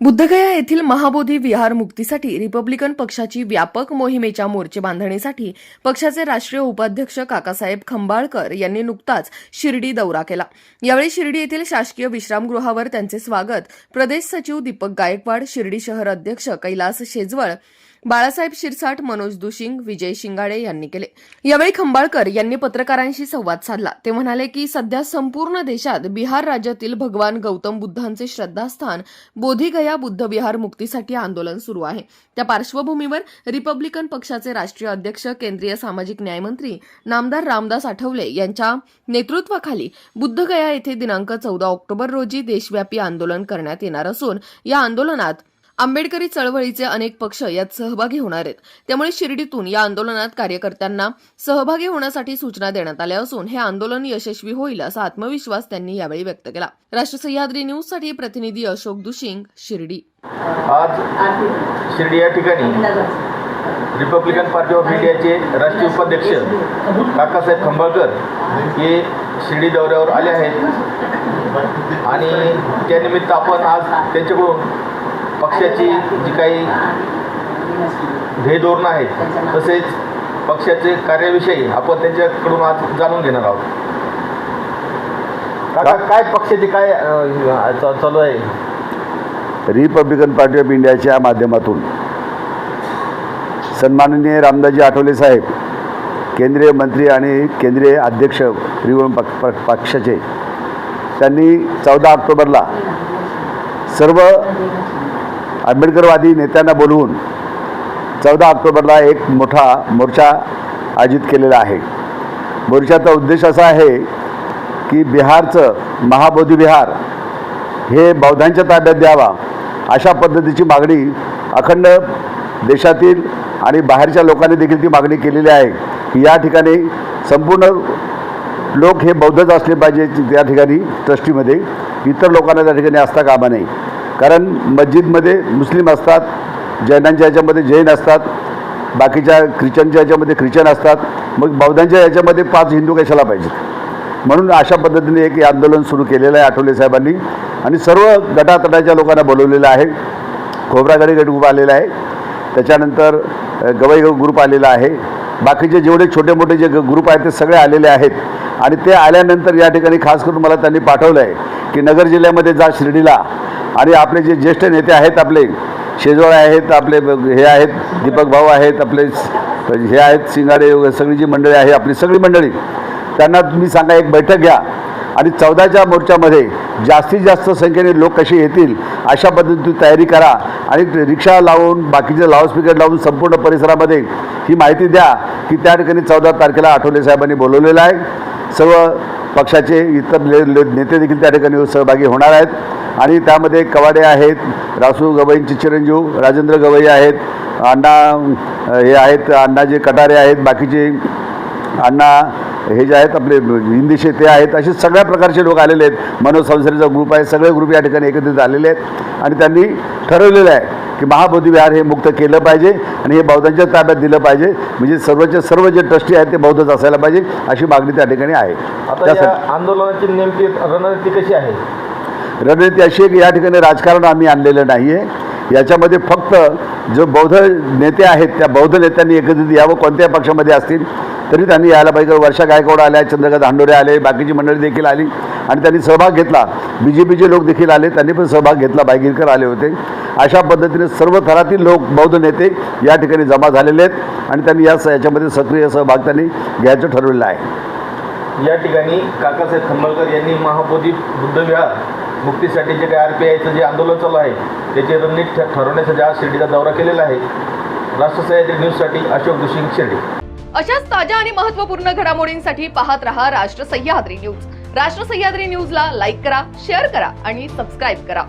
बुद्धगया येथील महाबोधी विहार मुक्तीसाठी रिपब्लिकन पक्षाची व्यापक मोहिमेच्या मोर्चे बांधणीसाठी पक्षाचे राष्ट्रीय उपाध्यक्ष काकासाहेब खंबाळकर यांनी नुकताच शिर्डी दौरा केला. यावेळी शिर्डी येथील शासकीय विश्रामगृहावर त्यांचे स्वागत प्रदेश सचिव दीपक गायकवाड शिर्डी शहर अध्यक्ष कैलास शेजवळ बाळासाहेब शिरसाट मनोज दुशिंग विजय शिंगाडे यांनी केले. यावेळी खंबाळकर यांनी पत्रकारांशी संवाद साधला. ते म्हणाले की सध्या संपूर्ण देशात बिहार राज्यातील भगवान गौतम बुद्धांचे श्रद्धास्थान बोधिगया बुद्ध विहार मुक्तीसाठी आंदोलन सुरू आहे. त्या पार्श्वभूमीवर रिपब्लिकन पक्षाचे राष्ट्रीय अध्यक्ष केंद्रीय सामाजिक न्यायमंत्री नामदार रामदास आठवले यांच्या नेतृत्वाखाली बुद्धगया येथे दिनांक चौदा ऑक्टोबर रोजी देशव्यापी आंदोलन करण्यात येणार असून या आंदोलनात आंबेडकरी चळवळीचे अनेक पक्ष यात सहभागी होणार आहेत. त्यामुळे शिर्डीतून या आंदोलनात कार्यकर्त्यांना सहभागी होण्यासाठी सूचना देण्यात आल्या असून हे आंदोलन यशस्वी होईल असा आत्मविश्वास त्यांनी यावेळी व्यक्त केला. राष्ट्र सह्याद्री न्यूजसाठी प्रतिनिधी अशोक दुशिंग शिर्डी. आज शिर्डी या ठिकाणी रिपब्लिकन पार्टी ऑफ इंडियाचे राष्ट्रीय उपाध्यक्ष काकासाहेब खंबाळकर हे शिर्डी दौऱ्यावर आले आहेत. आणि त्यानिमित्त आपण आज त्यांच्याकडून पक्षाची जी काही ध्येयधोरणं आहेत तसेच पक्षाचे कार्याविषयी आपण त्यांच्याकडून आज जाणून घेणार आहोत. काका काय पक्षाची काय चालू आहे? रिपब्लिकन पार्टी ऑफ इंडियाच्या माध्यमातून सन्माननीय रामदासजी आठवले साहेब केंद्रीय मंत्री आणि केंद्रीय अध्यक्ष प- पक्षाचे त्यांनी चौदा ऑक्टोबरला सर्व आंबेडकरवादी नेत्यांना बोलवून चौदा ऑक्टोबरला एक मोठा मोर्चा आयोजित केलेला आहे. मोर्चाचा उद्देश असा आहे की बिहारचं महाबोधी विहार हे बौद्धांच्या ताब्यात द्यावा अशा पद्धतीची मागणी अखंड देशातील आणि बाहेरच्या लोकांनी देखील ती मागणी केलेली आहे की या ठिकाणी संपूर्ण लोक हे बौद्धच असले पाहिजे त्या ठिकाणी ट्रस्टीमध्ये. इतर लोकांना त्या ठिकाणी असता कामा नाही कारण मस्जिदमध्ये मुस्लिम असतात जैनांच्या याच्यामध्ये जैन असतात बाकीच्या ख्रिश्चनच्या याच्यामध्ये ख्रिश्चन असतात मग बौद्धांच्या याच्यामध्ये पाच हिंदू कशाला पाहिजेत? म्हणून अशा पद्धतीने एक आंदोलन सुरू केलेलं आहे आठवले साहेबांनी आणि सर्व गटातटाच्या लोकांना बोलवलेलं आहे. खोबरागडी गट ग्रुप आलेला आहे. त्याच्यानंतर गवई ग्रुप आलेला आहे. बाकीचे जेवढे छोटे मोठे जे ग- ग्रुप आहेत ते सगळे आलेले आहेत. आणि ते आल्यानंतर या ठिकाणी खास करून मला त्यांनी पाठवलं आहे की नगर जिल्ह्यामध्ये जा शिर्डीला. आणि आपले जे ज्येष्ठ नेते आहेत आपले शेजवळ आहेत आपले हे आहेत दीपक भाऊ आहेत आपले हे आहेत सिंगाडे वगैरे सगळी जी मंडळी आहे आपली सगळी मंडळी. त्यांना तुम्ही सांगा एक बैठक घ्या. आणि चौदाच्या मोर्चामध्ये जास्तीत जास्त संख्येने लोक कसे येतील अशा पद्धतीची तयारी करा. आणि ते रिक्षा लावून बाकीचे लाऊडस्पीकर लावून संपूर्ण परिसरामध्ये ही माहिती द्या की त्या ठिकाणी चौदा तारखेला आठवले साहेबांनी बोलवलेलं आहे. सर्व पक्षाचे इतर ले ले नेते देखील त्या ठिकाणी सहभागी होणार आहेत. आणि त्यामध्ये कवाडे आहेत रासू गवईंचे चिरंजीव राजेंद्र गवई आहेत अण्णा हे आहेत अण्णाजे कटारे आहेत बाकीचे अण्णा हे जे आहेत आपले हिंदीशे ते आहेत असे सगळ्या प्रकारचे लोक आलेले आहेत. मनोज संसदेचा ग्रुप आहे सगळे ग्रुप या ठिकाणी एकत्रित आलेले आहेत. आणि त्यांनी ठरवलेलं आहे की महाबोधी विहार हे मुक्त केलं पाहिजे आणि हे बौद्धांच्या ताब्यात दिलं पाहिजे. म्हणजे सर्वचे सर्व जे ट्रस्टी आहेत ते बौद्धच असायला पाहिजे अशी मागणी त्या ठिकाणी आहे. आता आंदोलनाची नेमकी रणनीती कशी आहे? रणनीती अशी आहे की या ठिकाणी राजकारण आम्ही आणलेलं नाही आहे याच्यामध्ये फक्त जो बौद्ध नेते आहेत त्या बौद्ध नेत्यांनी एकत्रित यावं कोणत्याही पक्षामध्ये असतील तरी त्यांनी यायला पाहिजे. वर्षा गायकवाड आल्या चंद्रकांत हांडोरे आले बाकीची मंडळी देखील आली. आणि त्यांनी सहभाग घेतला. बी जे पीचे लोक देखील आले त्यांनी पण सहभाग घेतला. बायगिरकर आले होते. अशा पद्धतीने सर्व थरातील लोक बौद्ध नेते या ठिकाणी जमा झालेले आहेत आणि त्यांनी या याच्यामध्ये सक्रिय सहभाग त्यांनी घ्यायचं ठरवलेलं आहे. या ठिकाणी काकासाहेब खंबाळकर यांनी महाबोधी बुद्धविहार मुक्तीसाठी जे काही आर पी आयचं जे आंदोलन चालू आहे त्याची रणनीती ठरवण्यासाठी आज शिर्डीचा दौरा केलेला आहे राष्ट्रसह्याद्री न्यूजसाठी अशोक जोशी शिर्डी. अशाच ताज्या आणि महत्त्वपूर्ण घडामोडींसाठी पाहत रहा राष्ट्र सह्याद्री न्यूज राष्ट्र सह्याद्री न्यूजला लाईक करा शेअर करा आणि सबस्क्राईब करा.